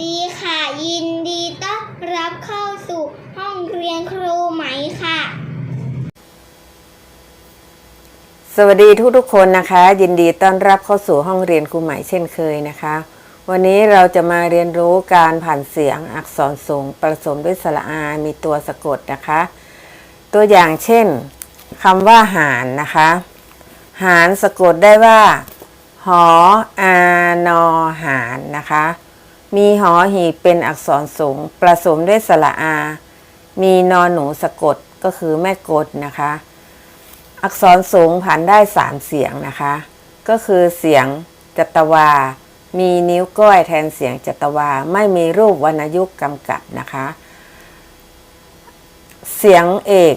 ดีค่ะ ยินดีต้อนรับเข้าสู่ห้องเรียนครูไหมค่ะ สวัสดีทุกทุกๆคนนะคะ ยินดีต้อนรับเข้าสู่ห้องเรียนครูใหม่เช่นเคยนะคะ วันนี้เราจะมาเรียนรู้การผ่านเสียงอักษรสูงผสมด้วยสระอา มีตัวสะกดนะคะ ตัวอย่างเช่นคำว่าหารนะคะ หารสะกดได้ว่าหออานอหารนะคะ มีหอหีบเป็นอักษรสูงผสมด้วยสระอา มีนอหนูสะกดก็คือแม่กดนะคะ อักษรสูงผันได้สามเสียงนะคะ ก็คือเสียงจัตวา มีนิ้วก้อยแทนเสียงจัตวา ไม่มีรูปวรรณยุกต์กำกับนะคะ เสียงเอก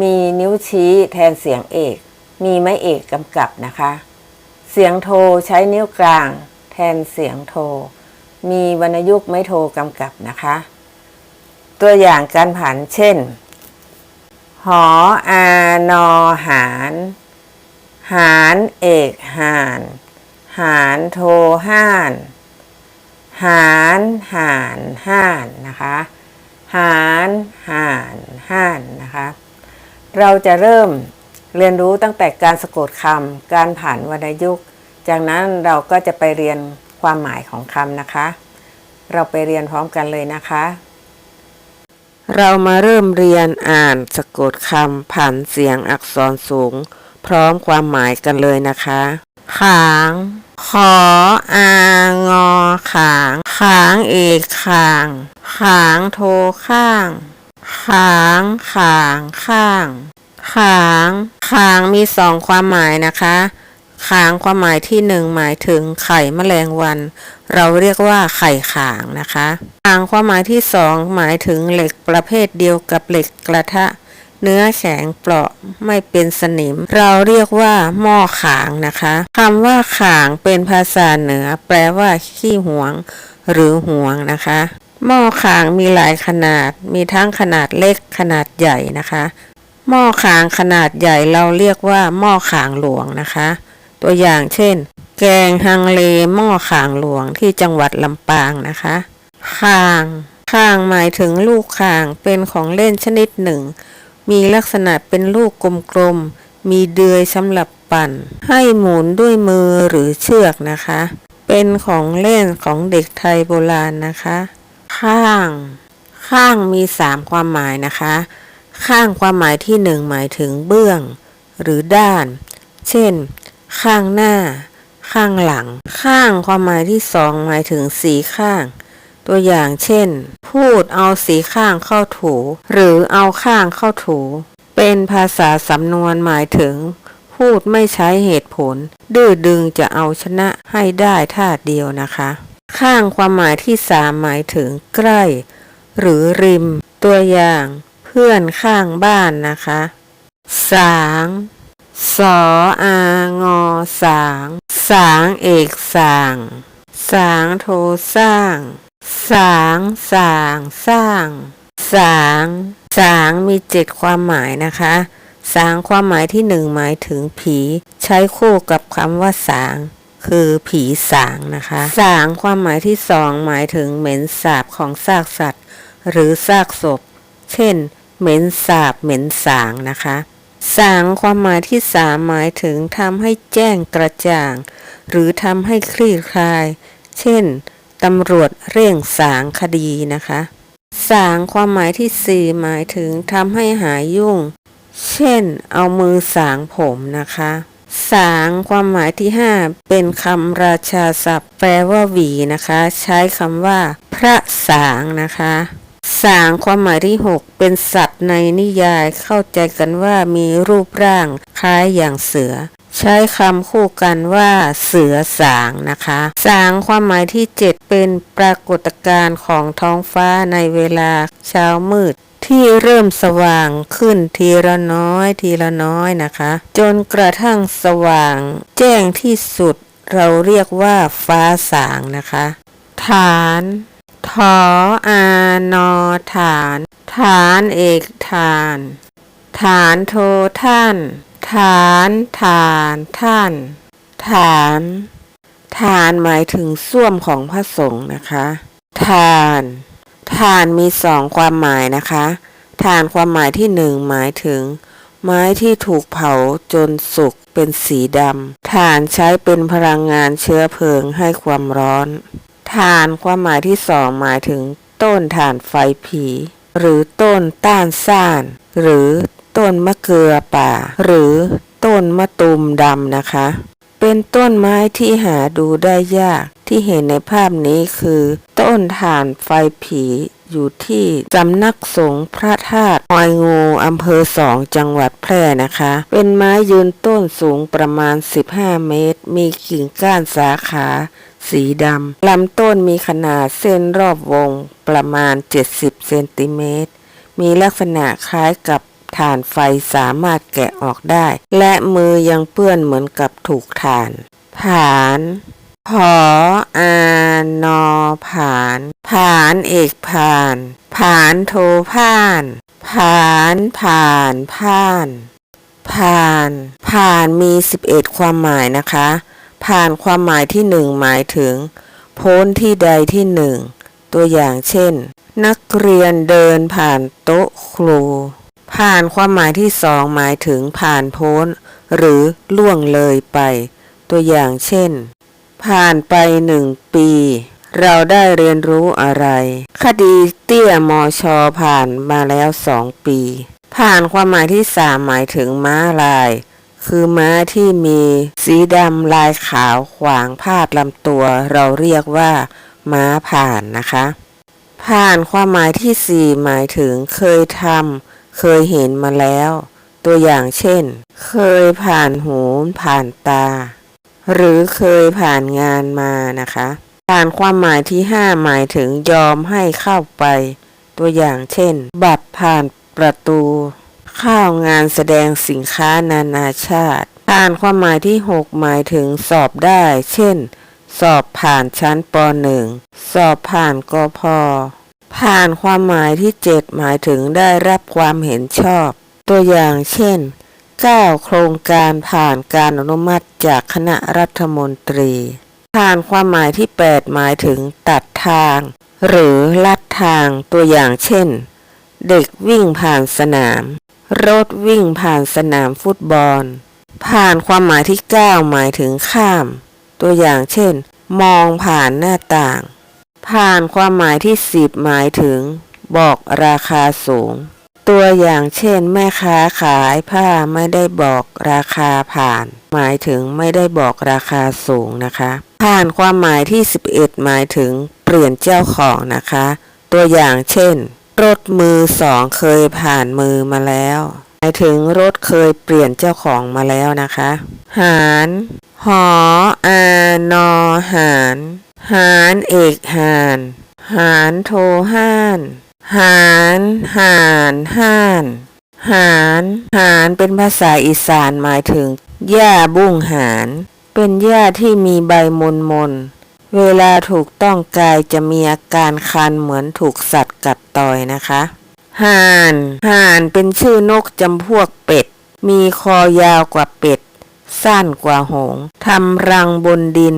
มีนิ้วชี้แทนเสียงเอก มีไม้เอกกำกับนะคะ เสียงโทใช้นิ้วกลาง แทนเสียงโท มีวรรณยุกต์ไม่โทกำกับนะคะ ตัวอย่างการผันเช่น หออานอหารหารเอกหานหารโทห้านหารหานห้านนะคะหารหานห้านนะคะ เราจะเริ่มเรียนรู้ตั้งแต่การสะกดคำการผ่านวรรณยุกต์ จากนั้นเราก็จะไปเรียน ความหมายของคำนะคะ เราไปเรียนพร้อมกันเลยนะคะ เรามาเริ่มเรียนอ่านสะกดคำผ่านเสียงอักษรสูง พร้อมความหมายกันเลยนะคะขาง ขออางอขางขางเอกขางขางโทข้างขางขางข้างขางขางมีสองความหมายนะคะ ขางความหมายที่หนึ่งหมายถึงไข่แมลงวัน เราเรียกว่าไข่ขางนะคะขางความหมายที่สองหมายถึงเหล็กประเภทเดียวกับเหล็กกระทะ เนื้อแข็งเปราะไม่เป็นสนิม เราเรียกว่า หม้อขางนะคะคำว่าขางเป็นภาษาเหนือ แปลว่า ขี้หวง หรือหวงนะคะ หม้อขางมีหลายขนาด มีทั้งขนาดเล็กขนาดใหญ่นะคะ หม้อขางขนาดใหญ่เราเรียกว่า หม้อขางหลวงนะคะ ตัวอย่างเช่น แกงฮังเลหม้อข่างหลวงที่จังหวัดลำปางนะคะคางคางหมายถึงลูกคางเป็นของเล่นชนิดหนึ่ง มีลักษณะเป็นลูกกลมๆ มีเดือยสำหรับปั่น ให้หมุนด้วยมือหรือเชือกนะคะ เป็นของเล่นของเด็กไทยโบราณนะคะ ข้าง ข้างมีสามความหมายนะคะ ข้างความหมายที่หนึ่งหมายถึงเบื้อง หรือด้าน เช่น ข้างหน้า ข้างหลัง ข้างความหมายที่สองหมายถึงสีข้าง ตัวอย่างเช่น พูดเอาสีข้างเข้าถู หรือเอาข้างเข้าถู เป็นภาษาสำนวนหมายถึง พูดไม่ใช้เหตุผล ดื้อดึงจะเอาชนะให้ได้ท่าเดียวนะคะ ข้างความหมายที่สามหมายถึงใกล้ หรือริม ตัวอย่าง เพื่อนข้างบ้านนะคะสาง สออางอสาง สางเอกสาง สางโทสร้าง สางสางสร้าง สาง สางมีเจ็ดความหมายนะคะ สางความหมายที่หนึ่งหมายถึงผี ใช้คู่กับคำว่าสาง คือผีสางนะคะ สางความหมายที่สองหมายถึงเหม็นสาบของซากสัตว์ หรือซากศพ เช่น เหม็นสาบเหม็นสางนะคะ สางความหมายที่สามหมายถึงทำให้แจ้งกระจ่าง หรือทำให้คลี่คลาย เช่นตำรวจเร่งสางคดีนะคะ สางความหมายที่สี่หมายถึงทำให้หายยุ่ง เช่น เอามือสางผมนะคะ สางความหมายที่ห้าเป็นคำราชาศัพท์ แปลว่าหวีนะคะ ใช้คำว่า พระสางนะคะ สางความหมายที่ 6 เป็นสัตว์ในนิยายเข้าใจกันว่ามีรูปร่างคล้ายอย่างเสือ ใช้คำคู่กันว่าเสือสางนะคะ สางความหมายที่ 7 เป็นปรากฏการณ์ของท้องฟ้าในเวลาเช้ามืดที่เริ่มสว่างขึ้นทีละน้อยทีละน้อยนะคะ จนกระทั่งสว่าง แจ้งที่สุดเราเรียกว่าฟ้าสางนะคะ ฐาน ทออานอฐาน ฐานเอกฐาน ฐานโทท่าน ฐานฐานท่าน ฐาน ฐานหมายถึงส้วมของพระสงฆ์นะคะทานทานมีสองความหมายนะคะทานความหมายที่หนึ่งหมายถึง ไม้ที่ถูกเผาจนสุกเป็นสีดำถ่านใช้เป็นพลังงานเชื้อเพลิงให้ความร้อน ถ่านความหมายที่สองหมายถึงต้นถ่านไฟผี หรือต้นต้านซ่าน หรือต้นมะเกลือป่า หรือต้นมะตูมดำนะคะ เป็นต้นไม้ที่หาดูได้ยาก ที่เห็นในภาพนี้คือ ต้นถ่านไฟผีอยู่ที่สำนักสงฆ์พระธาตุหอยงูอำเภอสองจังหวัดแพร่นะคะ เป็นไม้ยืนต้นสูงประมาณ 15 เมตร มีกิ่งก้านสาขา สีดำลำต้นมีขนาดเส้นรอบวงประมาณ 70 เซนติเมตร มีลักษณะคล้ายกับถ่านไฟสามารถแกะออกได้ และมือยังเปื้อนเหมือนกับถูกถ่าน ผานผออานอผาน ผานเอกผาน ผานโทผ่าน ผานผ่านผ่าน ผ่าน ผ่านมี 11 ความหมายนะคะ ผ่านความหมายที่หนึ่งหมายถึง พ้นที่ใดที่หนึ่ง ตัวอย่างเช่น นักเรียนเดินผ่านโต๊ะครู ผ่านความหมายที่สองหมายถึงผ่านพ้น หรือล่วงเลยไป ตัวอย่างเช่น ผ่านไปหนึ่งปี เราได้เรียนรู้อะไร คดีเตี้ยมอชอผ่านมาแล้วสองปี ผ่านความหมายที่สามหมายถึงม้าลาย คือม้าที่มีสีดำลายขาวขวางพาดลำตัว เราเรียกว่า ม้าผ่านนะคะ ผ่านความหมายที่สี่หมายถึงเคยทำเคยเห็นมาแล้ว ตัวอย่างเช่น เคยผ่านหูผ่านตา หรือเคยผ่านงานมานะคะ ผ่านความหมายที่ห้าหมายถึงยอมให้เข้าไป ตัวอย่างเช่น บัตรผ่านประตู ข้าวงานแสดงสินค้านานาชาติผ่านความหมายที่หกหมายถึงสอบได้ เช่น สอบผ่านชั้นป .1 สอบผ่านกพผ่านความหมายที่เจ็ดหมายถึงได้รับความเห็นชอบ ตัวอย่างเช่น9โครงการผ่านการอนุมัติจากคณะรัฐมนตรี ผ่านความหมายที่ 8 หมายถึงตัดทาง หรือลัดทางตัวอย่างเช่น เด็กวิ่งผ่านสนาม รถวิ่งผ่านสนามฟุตบอล ผ่านความหมายที่ 9 หมายถึงข้าม ตัวอย่างเช่น มองผ่านหน้าต่าง ผ่านความหมายที่ 10 หมายถึง บอกราคาสูง ตัวอย่างเช่น แม่ค้าขายผ้าไม่ได้บอกราคาผ่าน หมายถึงไม่ได้บอกราคาสูงนะคะ ผ่านความหมายที่ 11 หมายถึง เปลี่ยนเจ้าของนะคะ ตัวอย่างเช่น รถมือสองเคยผ่านมือมาแล้วหมายถึงรถเคยเปลี่ยนเจ้าของมาแล้วนะคะ หารหออานอหารหารเอกหารหารโทห้านหารหารห้านหารหารเป็นภาษาอีสานหมายถึงหญ้าบุ้งหาร เป็นหญ้าที่มีใบมนมน เวลาถูกต้องกายจะมีอาการคันเหมือนถูกสัตว์กัดต่อยนะคะห่านห่านเป็นชื่อนกจำพวกเป็ด มีคอยาวกว่าเป็ด สั้นกว่าหงทำรังบนดิน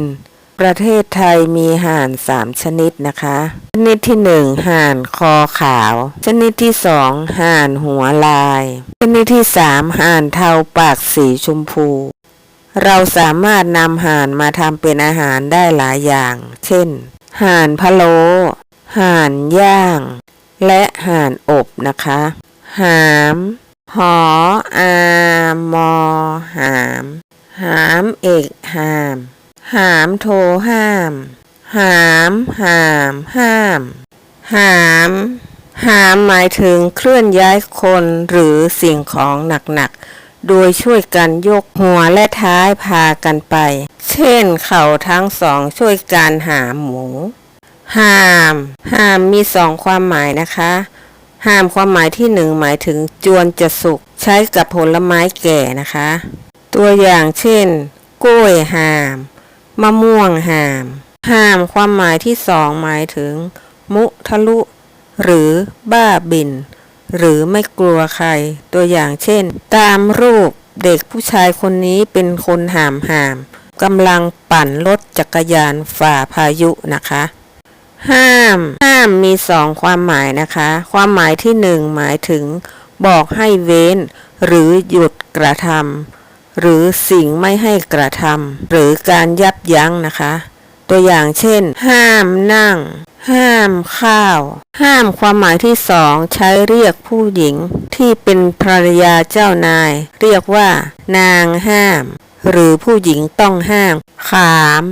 ประเทศไทยมีห่านสามชนิดนะคะ ชนิดที่หนึ่งห่านคอขาว ชนิดที่สองห่านหัวลาย ชนิดที่สามห่านเทาปากสีชมพู เราสามารถนำห่านมาทำเป็นอาหารได้หลายอย่าง เช่น ห่านพะโล้ห่านย่าง และห่านอบนะคะ หาม หออามอหาม หามเอกหาม หามโทห้าม หามหามห้าม หามหามหมายถึงเคลื่อนย้ายคนหรือสิ่งของหนักๆ โดยช่วยกันยกหัวและท้ายพากันไป เช่นเขาทั้งสองช่วยการหาหมู ห้าม ห้ามมีสองความหมายนะคะ ห้ามความหมายที่หนึ่งหมายถึงจวนจะสุกใช้กับผลไม้แก่นะคะ ตัวอย่างเช่น กล้วยห้าม มะม่วงห้าม ห้ามความหมายที่สองหมายถึง มุทะลุ หรือบ้าบิน หรือไม่กลัวใคร ตัวอย่างเช่น ตามรูปเด็กผู้ชายคนนี้เป็นคนหามหามกำลังปั่นรถจักรยานฝ่าพายุนะคะ ห้าม ห้ามมีสองความหมายนะคะ ความหมายที่หนึ่งหมายถึง บอกให้เว้น หรือหยุดกระทำหรือสิ่งไม่ให้กระทำหรือการยับยั้งนะคะ ตัวอย่างเช่น ห้ามนั่ง ห้ามข้าว ห้ามความหมายที่สองใช้เรียกผู้หญิง ที่เป็นภรรยาเจ้านาย เรียกว่า นางห้าม หรือผู้หญิงต้องห้าม ขาม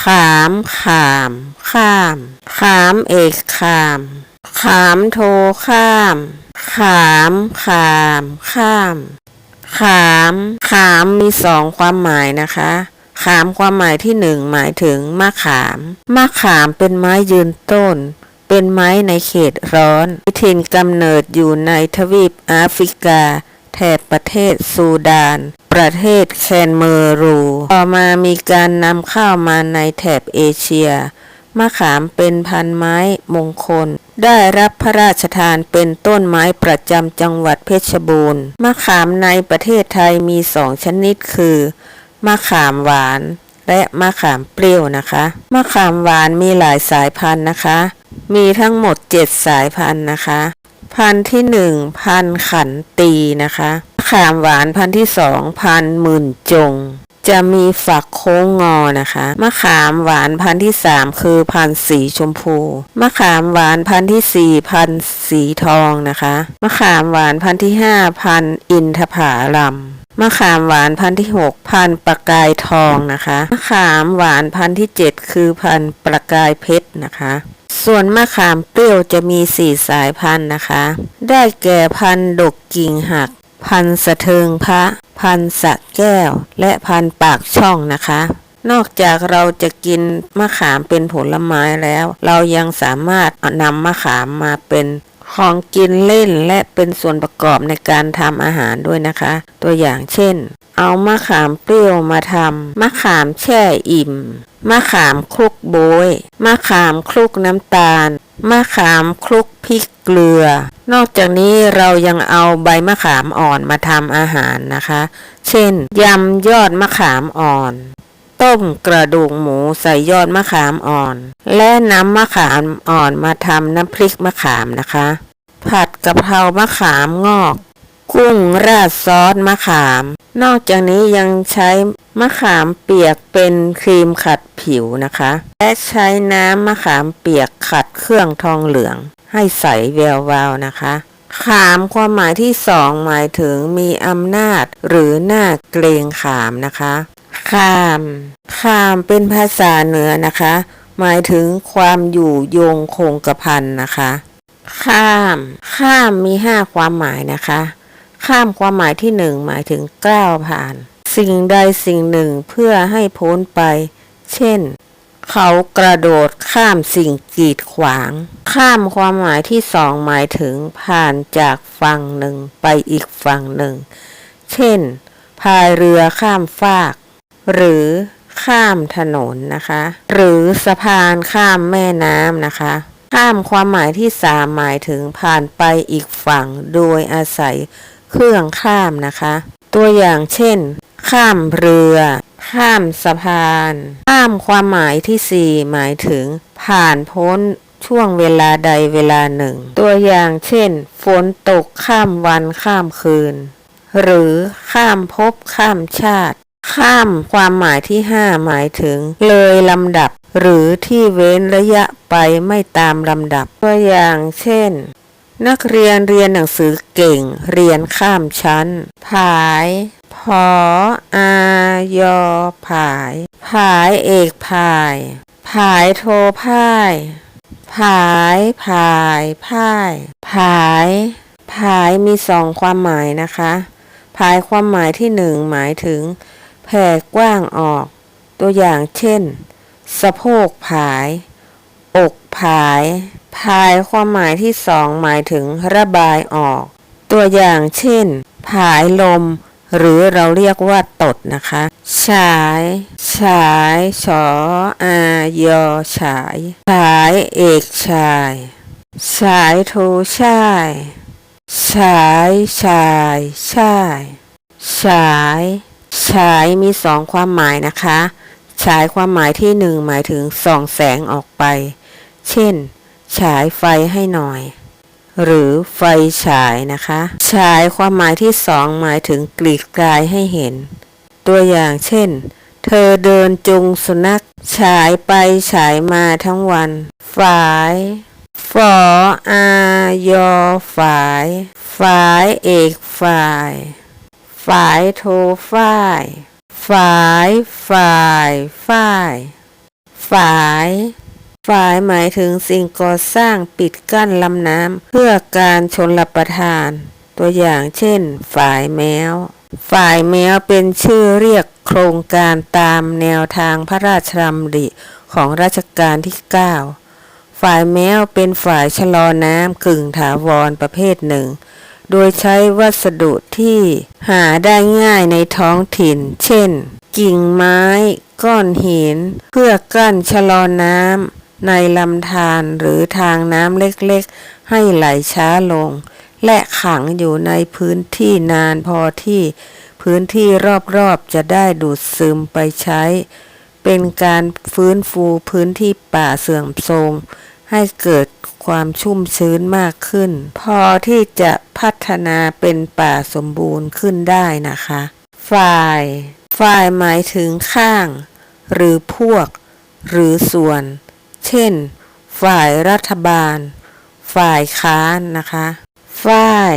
ขาม ขาม ข้าม ขามเอกขาม ขามโทข้าม ขาม ขาม ข้าม ขาม ขามมีสองความหมายนะคะ ขามความหมายที่หนึ่งหมายถึงมะขาม มะขามเป็นไม้ยืนต้น เป็นไม้ในเขตร้อนถิ่นกำเนิดอยู่ในทวีปแอฟริกา แถบประเทศซูดาน ประเทศแคนเมรู ต่อมามีการนำเข้ามาในแถบเอเชีย มะขามเป็นพันไม้มงคล ได้รับพระราชทานเป็นต้นไม้ประจำจังหวัดเพชรบูรณ์ มะขามในประเทศไทยมีสองชนิดคือ มะขามหวาน และมะขามเปรี้ยวนะคะ มะขามหวานมีหลายสายพันธุ์นะคะ มีทั้งหมด 7 สายพันธุ์นะคะ พันธุ์ที่หนึ่งพันธุ์ขันตีนะคะมะขามหวานพันธุ์ที่สองพันธุ์หมื่นจง จะมีฝักโค้งงอนะคะ มะขามหวานพันธุ์ที่สามคือพันธุ์สีชมพู มะขามหวานพันธุ์ที่สี่พันธุ์สีทองนะคะ มะขามหวานพันธุ์ที่ห้าพันธุ์อินทผลัม มะขามหวานพันธุ์ที่หกพันธุ์ประกายทองนะคะ มะขามหวานพันธุ์ที่เจ็ดคือพันธุ์ประกายเพชรนะคะ ส่วนมะขามเปรี้ยวจะมีสี่สายพันธุ์นะคะ ได้แก่พันธุ์ดกกิ่งหัก พันธุ์สะเทิงพระ พันธุ์สะแก้ว และพันธุ์ปากช่องนะคะนอกจากเราจะกินมะขามเป็นผลไม้แล้ว เรายังสามารถนำมะขามมาเป็น ของกินเล่นและเป็นส่วนประกอบในการทำอาหารด้วยนะคะ ตัวอย่างเช่น เอามะขามเปรี้ยวมาทำมะขามแช่อิ่ม มะขามคลุกโบยมะขามคลุกน้ำตาล มะขามคลุกพริกเกลือ นอกจากนี้เรายังเอาใบมะขามอ่อนมาทำอาหารนะคะ เช่นยำยอดมะขามอ่อน ต้มกระดูกหมูใส่ยอดมะขามอ่อน และน้ำมะขามอ่อนมาทำน้ำพริกมะขามนะคะ ผัดกะเพรามะขามงอก กุ้งราดซอสมะขาม นอกจากนี้ยังใช้มะขามเปียกเป็นครีมขัดผิวนะคะ และใช้น้ำมะขามเปียกขัดเครื่องทองเหลือง ให้ใสแวววาวนะคะขามความหมายที่สองหมายถึงมีอำนาจหรือหน้าเกรงขามนะคะ ขามขามเป็นภาษาเหนือนะคะ หมายถึงความอยู่โยงคงกระพันนะคะ ข้าม ข้ามมีห้าความหมายนะคะ ข้ามความหมายที่หนึ่งหมายถึงก้าวผ่าน สิ่งใดสิ่งหนึ่งเพื่อให้พ้นไป เช่น เขากระโดดข้ามสิ่งกีดขวาง ข้ามความหมายที่สองหมายถึงผ่านจากฝั่งหนึ่งไปอีกฝั่งหนึ่ง เช่นพายเรือข้ามฟาก หรือข้ามถนนนะคะ หรือสะพานข้ามแม่น้ำนะคะ ข้ามความหมายที่สามหมายถึงผ่านไปอีกฝั่งโดยอาศัยเครื่องข้ามนะคะ ตัวอย่างเช่น ข้ามเรือ ข้ามสะพาน ข้ามความหมายที่สี่หมายถึง ผ่านพ้นช่วงเวลาใดเวลาหนึ่ง ตัวอย่างเช่น ฝนตกข้ามวันข้ามคืน หรือข้ามภพข้ามชาติ ข้ามความหมายที่ห้าหมายถึง เลยลำดับ หรือที่เว้นระยะไปไม่ตามลำดับ ตัวอย่างเช่น นักเรียนเรียนหนังสือเก่ง เรียนข้ามชั้น ผาย พออายอผาย ผายเอกผาย ผายโทพ่าย ผายผายพ่าย ผายผายมีสองความหมายนะคะ ผายความหมายที่หนึ่งหมายถึง ผ่กว้างออก ตัวอย่างเช่น สะโพกผาย อกผายผายความหมายที่สองหมายถึงระบายออก ตัวอย่างเช่น ผายลม หรือเราเรียกว่าตดนะคะ ฉาย ฉาย ฉออายอฉาย ฉายเอกชาย ฉายโทช่ายฉาย ชาย ชาย ฉาย ฉายมีสองความหมายนะคะฉายความหมายที่หนึ่งหมายถึงส่องแสงออกไป เช่น ฉายไฟให้หน่อย หรือไฟฉายนะคะ ฉายความหมายที่สองหมายถึงกรีดกายให้เห็น ตัวอย่างเช่น เธอเดินจุงสุนัข ฉายไปฉายมาทั้งวัน ฝายฝออายอฝาย ฝายเอกฝ่าย ฝ่ายโทฝ้าย ฝ่ายฝ่ายฝ้ายฝายฝายหมายถึงสิ่งก่อสร้างปิดกั้นลำน้ำเพื่อการชนรับประทาน ตัวอย่างเช่น ฝ่ายแมว ฝ่ายแมวเป็นชื่อเรียกโครงการตามแนวทางพระราชดำริของรัชกาลที่ 9 ฝ่ายแมวเป็นฝ่ายชะลอน้ำกึ่งถาวรประเภทหนึ่ง โดยใช้วัสดุที่หาได้ง่ายในท้องถิ่น เช่น กิ่งไม้ ก้อนหิน เพื่อกั้นชะลอน้ำในลำธารหรือทางน้ำเล็กๆ ให้ไหลช้าลง และขังอยู่ในพื้นที่นานพอที่พื้นที่รอบๆจะได้ดูดซึมไปใช้ เป็นการฟื้นฟูพื้นที่ป่าเสื่อมโทรม ให้เกิดความชุ่มชื้นมากขึ้น พอที่จะพัฒนาเป็นป่าสมบูรณ์ขึ้นได้นะคะ ฝ่าย ฝ่ายหมายถึงข้าง หรือพวก หรือส่วน เช่น ฝ่ายรัฐบาล ฝ่ายค้านนะคะ ฝ่าย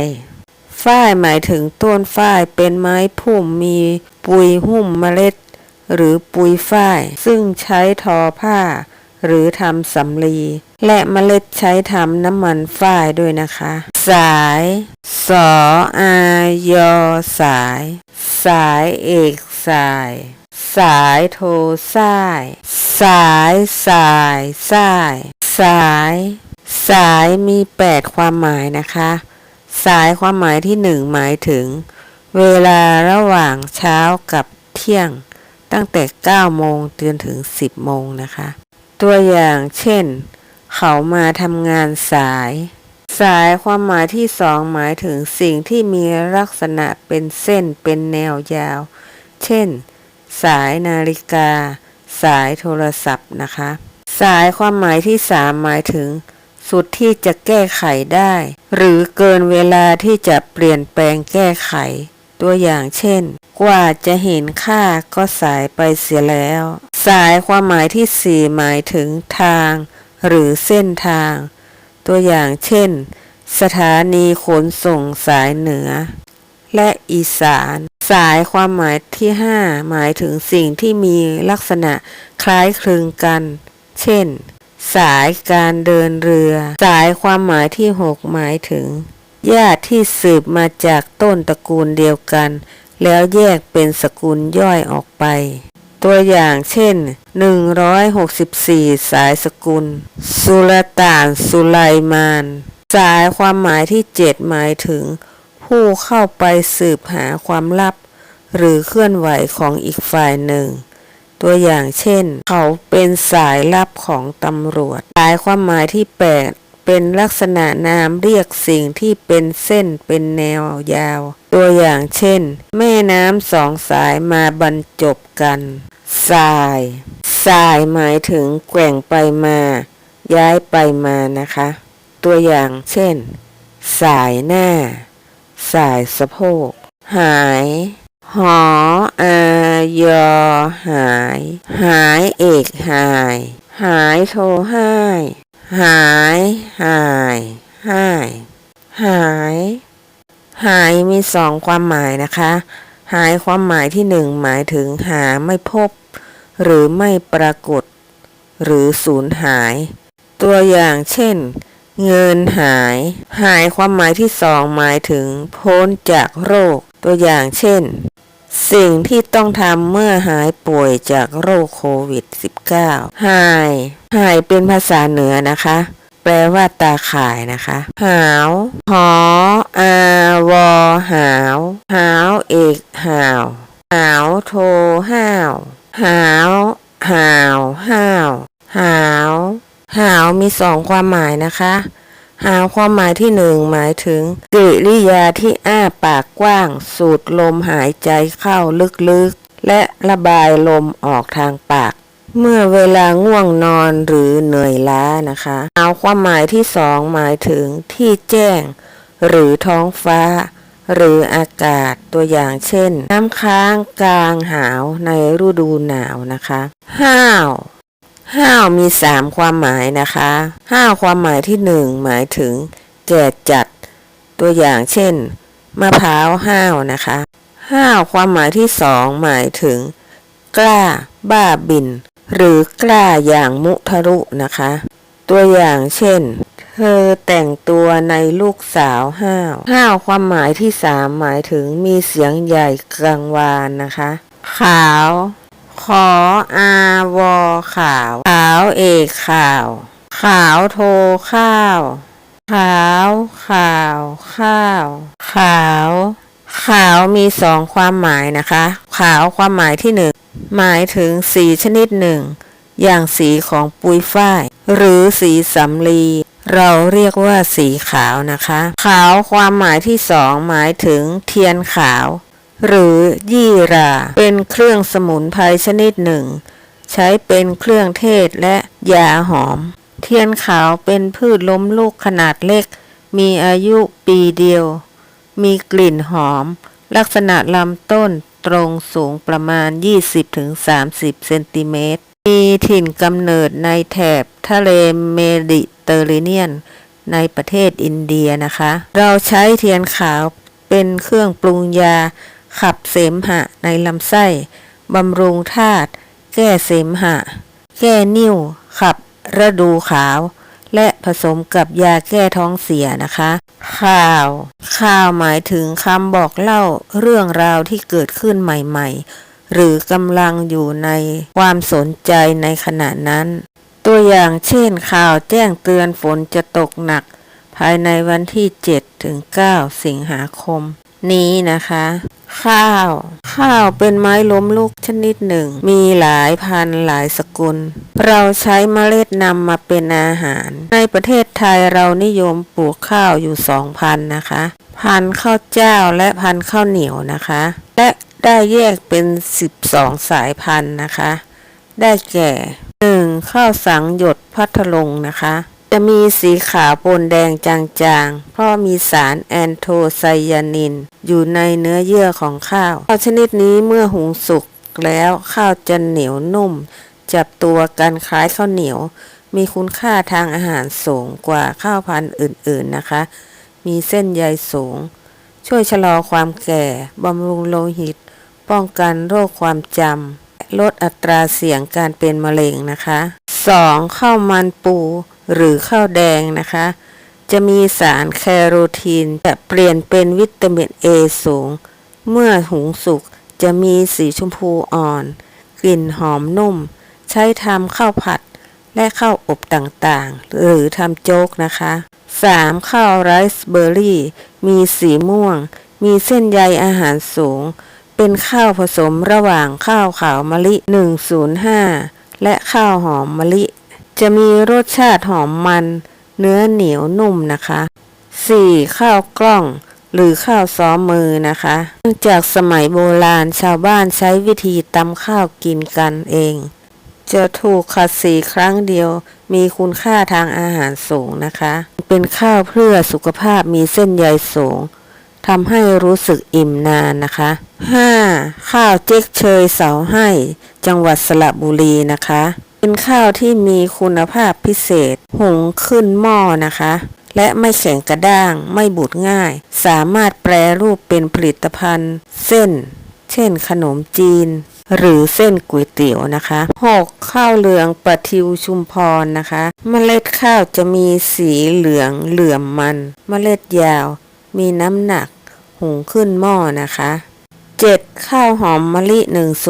ฝ้ายหมายถึงต้นฝ้ายเป็นไม้พุ่มมีปุยหุ้มเมล็ด หรือปุยฝ้าย ซึ่งใช้ทอผ้า หรือทำสำลี และเมล็ดใช้ทำน้ำมันฝ้ายด้วยนะคะ สาย สออายอสาย สายเอกสาย สายโทสาย สายสายสาย สาย สายมีแปดความหมายนะคะ สายความหมายที่หนึ่งหมายถึง เวลาระหว่างเช้ากับเที่ยง ตั้งแต่ 9 โมงจนถึง 10 โมงนะคะ ตัวอย่างเช่น เขามาทำงานสาย สายความหมายที่สองหมายถึงสิ่งที่มีลักษณะเป็นเส้นเป็นแนวยาว เช่น สายนาฬิกา สายโทรศัพท์นะคะ สายความหมายที่สามหมายถึง สุดที่จะแก้ไขได้ หรือเกินเวลาที่จะเปลี่ยนแปลงแก้ไข ตัวอย่างเช่น กว่าจะเห็นค่าก็สายไปเสียแล้ว สายความหมายที่สี่หมายถึงทาง หรือเส้นทาง ตัวอย่างเช่น สถานีขนส่งสายเหนือ และอีสาน สายความหมายที่ 5 หมายถึงสิ่งที่มีลักษณะคล้ายคลึงกัน เช่น สายการเดินเรือ สายความหมายที่ 6 หมายถึง ญาติที่สืบมาจากต้นตระกูลเดียวกัน แล้วแยกเป็นสกุลย่อยออกไป ตัวอย่างเช่น 164 สายสกุล สุลต่าน สุไลมาน สายความหมายที่ 7 หมายถึง ผู้เข้าไปสืบหาความลับ หรือเคลื่อนไหวของอีกฝ่ายหนึ่ง ตัวอย่างเช่น เขาเป็นสายลับของตำรวจ สายความหมายที่ 8 เป็นลักษณะนามเรียกสิ่งที่เป็นเส้นเป็นแนวยาว ตัวอย่างเช่น แม่น้ำสองสายมาบรรจบกัน สายสายหมายถึงแกว่งไปมา ย้ายไปมานะคะ ตัวอย่างเช่น สายหน้า สายสะโพก หาย หออายอหาย หายเอกหาย หายโทห้ายหายหายหายหาย หายมีสองความหมายนะคะ หายความหมายที่หนึ่งหมายถึงหาไม่พบ หรือไม่ปรากฏ หรือสูญหาย ตัวอย่างเช่น เงินหาย หายความหมายที่สองหมายถึง พ้นจากโรค ตัวอย่างเช่น สิ่งที่ต้องทำเมื่อหายป่วยจากโรคโควิด -19 หาย หายเป็นภาษาเหนือนะคะ แปลว่าตาข่ายนะคะ หาว หอ อาวอหาว หาวเอกหาว หาวโทห้าว หาวหาวห้าวหาวหาวมีสองความหมายนะคะ หาวความหมายที่หนึ่งหมายถึงกริยาที่อ้าปากกว้าง สูดลมหายใจเข้าลึกๆ และระบายลมออกทางปาก เมื่อเวลาง่วงนอนหรือเหนื่อยล้านะคะเอาความหมายที่สองหมายถึงที่แจ้ง หรือท้องฟ้า หรืออากาศตัวอย่างเช่น น้ำค้างกลางหาวในฤดูหนาวนะคะห้าวห้าวมีสามความหมายนะคะห้าวความหมายที่หนึ่งหมายถึง แก่จัด ตัวอย่างเช่นมะพร้าวห้าวนะคะห้าวความหมายที่สองหมายถึง กล้า บ้าบิน หรือกล้าอย่างมุทะรุนะคะ ตัวอย่างเช่น เธอแต่งตัวในลูกสาวห้าวห้าวความหมายที่สามหมายถึงมีเสียงใหญ่กลางวานนะคะ ขาว ขออาวอขาว ขาวเอกขาว ขาวโทข้าว ขาวขาวข้าว ขาว ขาวมีสองความหมายนะคะ ขาวความหมายที่หนึ่งหมายถึงสีชนิดหนึ่ง อย่างสีของปุยฝ้าย หรือสีสำลี เราเรียกว่าสีขาวนะคะ ขาวความหมายที่สองหมายถึงเทียนขาว หรือยี่รา เป็นเครื่องสมุนไพรชนิดหนึ่ง ใช้เป็นเครื่องเทศและยาหอม เทียนขาวเป็นพืชล้มลูกขนาดเล็ก มีอายุปีเดียว มีกลิ่นหอม ลักษณะลำต้นตรงสูงประมาณ 20-30 เซนติเมตร มีถิ่นกำเนิดในแถบทะเลเมดิเตอร์เรเนียน ในประเทศอินเดียนะคะ เราใช้เทียนขาวเป็นเครื่องปรุงยา ขับเสมหะในลำไส้บำรุงธาตุแก้เสมหะ แก้นิ่ว ขับระดูขาว และผสมกับยาแก้ท้องเสียนะคะ ข่าว ข่าวหมายถึงคำบอกเล่าเรื่องราวที่เกิดขึ้นใหม่ ๆ หรือกำลังอยู่ในความสนใจในขณะนั้น ตัวอย่างเช่นข่าวแจ้งเตือนฝนจะตกหนัก ภายในวันที่7ถึง9สิงหาคม นี้นะคะ ข้าว ข้าวเป็นไม้ล้มลุกชนิดหนึ่ง มีหลายพันหลายสกุล เราใช้เมล็ดนำมาเป็นอาหาร ในประเทศไทยเรานิยมปลูกข้าวอยู่สองพันนะคะ พันข้าวเจ้าและพันข้าวเหนียวนะคะ และ ได้แยกเป็น 12 สายพันธุ์นะคะ ได้แก่ 1. ข้าวสังหยดพัทลงนะคะ จะมีสีขาวปนแดงจางๆ เพราะมีสารแอนโทไซยานิน อยู่ในเนื้อเยื่อของข้าว ข้าวชนิดนี้เมื่อหุงสุกแล้วข้าวจะเหนียวนุ่ม จับตัวกันคล้ายข้าวเหนียว มีคุณค่าทางอาหารสูงกว่าข้าวพันธุ์อื่นๆนะคะ มีเส้นใยสูง ช่วยชะลอความแก่ บำรุงโลหิต ป้องกันโรคความจำลดอัตราเสี่ยงการเป็นมะเร็งนะคะ 2. ข้าวมันปูหรือข้าวแดงนะคะ จะมีสารแคโรทีนจะเปลี่ยนเป็นวิตามินเอสูง เมื่อหุงสุกจะมีสีชมพูอ่อน กลิ่นหอมนุ่ม ใช้ทำข้าวผัดและข้าวอบต่างๆ หรือทำโจ๊กนะคะ 3. ข้าวไรซ์เบอร์รี่ มีสีม่วง มีเส้นใยอาหารสูง เป็นข้าวผสมระหว่างข้าวขาวมะลิ 105 และข้าวหอมมะลิ จะมีรสชาติหอมมัน เนื้อเหนียวนุ่มนะคะ 4. ข้าวกล้อง หรือข้าวซ้อมมือนะคะเนื่องจากสมัยโบราณชาวบ้านใช้วิธีตำข้าวกินกันเอง จะถูกขัดสีครั้งเดียว มีคุณค่าทางอาหารสูงนะคะ เป็นข้าวเพื่อสุขภาพมีเส้นใยสูง ทำให้รู้สึกอิ่มนานนะคะ 5. ข้าวเจ๊กเชยเสาให้ จังหวัดสระบุรีนะคะ เป็นข้าวที่มีคุณภาพพิเศษ หุงขึ้นหม้อนะคะ และไม่แข็งกระด้าง ไม่บูดง่าย สามารถแปรรูปเป็นผลิตภัณฑ์ เส้น เช่นขนมจีน หรือเส้นก๋วยเตี๋ยวนะคะ 6. ข้าวเหลืองปะทิวชุมพรนะคะเมล็ดข้าวจะมีสีเหลืองเหลื่อมมันเมล็ดยาว มีน้ำหนัก หุงขึ้นหม้อนะคะ 7. ข้าวหอมมะลิ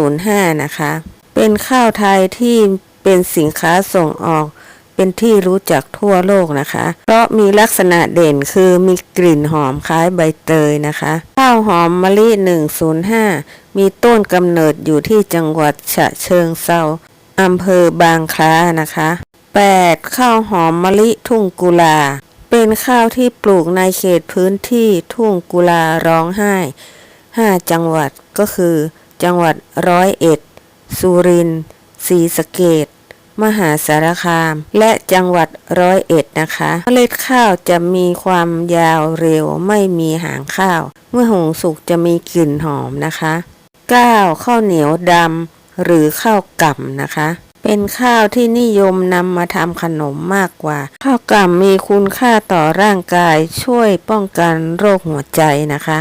105 นะคะ เป็นข้าวไทยที่เป็นสินค้าส่งออก เป็นที่รู้จักทั่วโลกนะคะ เพราะมีลักษณะเด่นคือมีกลิ่นหอมคล้ายใบเตยนะคะ ข้าวหอมมะลิ 105 มีต้นกำเนิดอยู่ที่จังหวัดฉะเชิงเซาอำเภอบางคล้านะคะ 8. ข้าวหอมมะลิทุ่งกุลา เป็นข้าวที่ปลูกในเขตพื้นที่ทุ่งกุลาร้องไห้ 5 จังหวัดก็คือ จังหวัดร้อยเอ็ด สุรินทร์ศรีสะเกดมหาสารคาม และจังหวัดร้อยเอ็ดนะคะเมล็ดข้าวจะมีความยาวเร็วไม่มีหางข้าว เมื่อหุงสุกจะมีกลิ่นหอมนะคะ 9. ข้าวเหนียวดำหรือข้าวกล่ำนะคะ เป็นข้าวที่นิยมนำมาทำขนมมากกว่า ข้าวกล่ำมีคุณค่าต่อร่างกายช่วยป้องกันโรคหัวใจนะคะ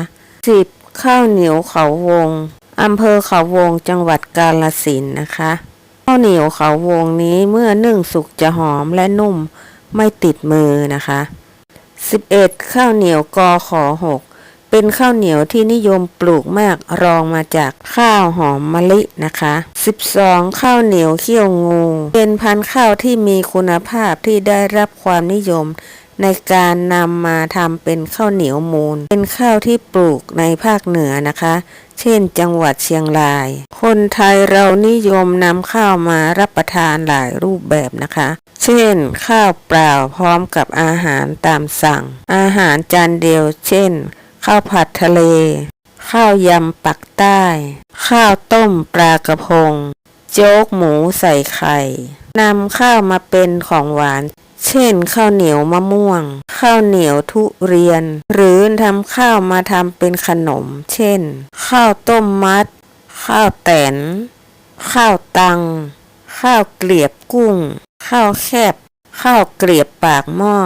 10. ข้าวเหนียวเขาวงอำเภอเขาวงจังหวัดกาฬสินนะคะ ข้าวเหนียวเขาวงนี้เมื่อนึ่งสุกจะหอมและนุ่มไม่ติดมือนะคะ 11. ข้าวเหนียวกอขอหก เป็นข้าวเหนียวที่นิยมปลูกมากรองมาจากข้าวหอมมะลินะคะ 12. ข้าวเหนียวเขี้ยวงู เป็นพันธุ์ข้าวที่มีคุณภาพที่ได้รับความนิยม ในการนำมาทำเป็นข้าวเหนียวมูล เป็นข้าวที่ปลูกในภาคเหนือนะคะ เช่นจังหวัดเชียงราย คนไทยเรานิยมนำข้าวมารับประทานหลายรูปแบบนะคะ เช่น ข้าวเปล่าพร้อมกับอาหารตามสั่ง อาหารจานเดียว เช่น ข้าวผัดทะเล ข้าวยำปักใต้ ข้าวต้มปลากระพง โจ๊กหมูใส่ไข่นำข้าวมาเป็นของหวาน เช่นข้าวเหนียวมะม่วง ข้าวเหนียวทุเรียน หรือทำข้าวมาทำเป็นขนม เช่น ข้าวต้มมัด ข้าวแตน ข้าวตัง ข้าวเกลียบกุ้ง ข้าวแคบ ข้าวเกลียบปากหม้อ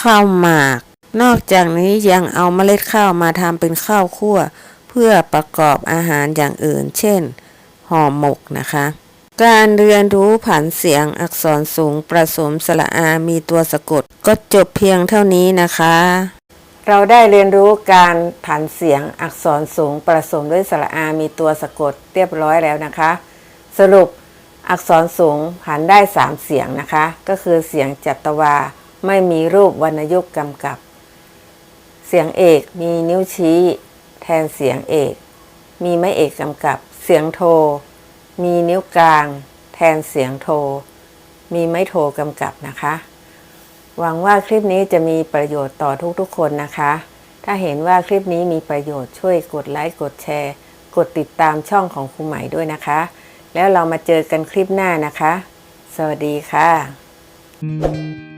ข้าวหมาก นอกจากนี้ยังเอาเมล็ดข้าวมาทำเป็นข้าวคั่ว เพื่อประกอบอาหารอย่างอื่น เช่นห่อหมกนะคะ การเรียนรู้ผันเสียงอักษรสูงประสมสระอามีตัวสะกด ก็จบเพียงเท่านี้นะคะ เราได้เรียนรู้การผันเสียงอักษรสูงประสมด้วยสระอามีตัวสะกดเรียบร้อยแล้วนะคะ สรุปอักษรสูงผันได้ 3 เสียงนะคะ ก็คือเสียงจัตวาไม่มีรูปวรรณยุกต์กำกับ เสียงเอกมีนิ้วชี้ แทนเสียงเอก มีไม่เอกกำกับ เสียงโท มีนิ้วกลาง แทนเสียงโท มีไม่โทกำกับนะคะ หวังว่าคลิปนี้จะมีประโยชน์ต่อทุกๆคนนะคะ ถ้าเห็นว่าคลิปนี้มีประโยชน์ช่วยกดไลค์กดแชร์ กดติดตามช่องของครูใหม่ด้วยนะคะ แล้วเรามาเจอกันคลิปหน้านะคะ สวัสดีค่ะ Thank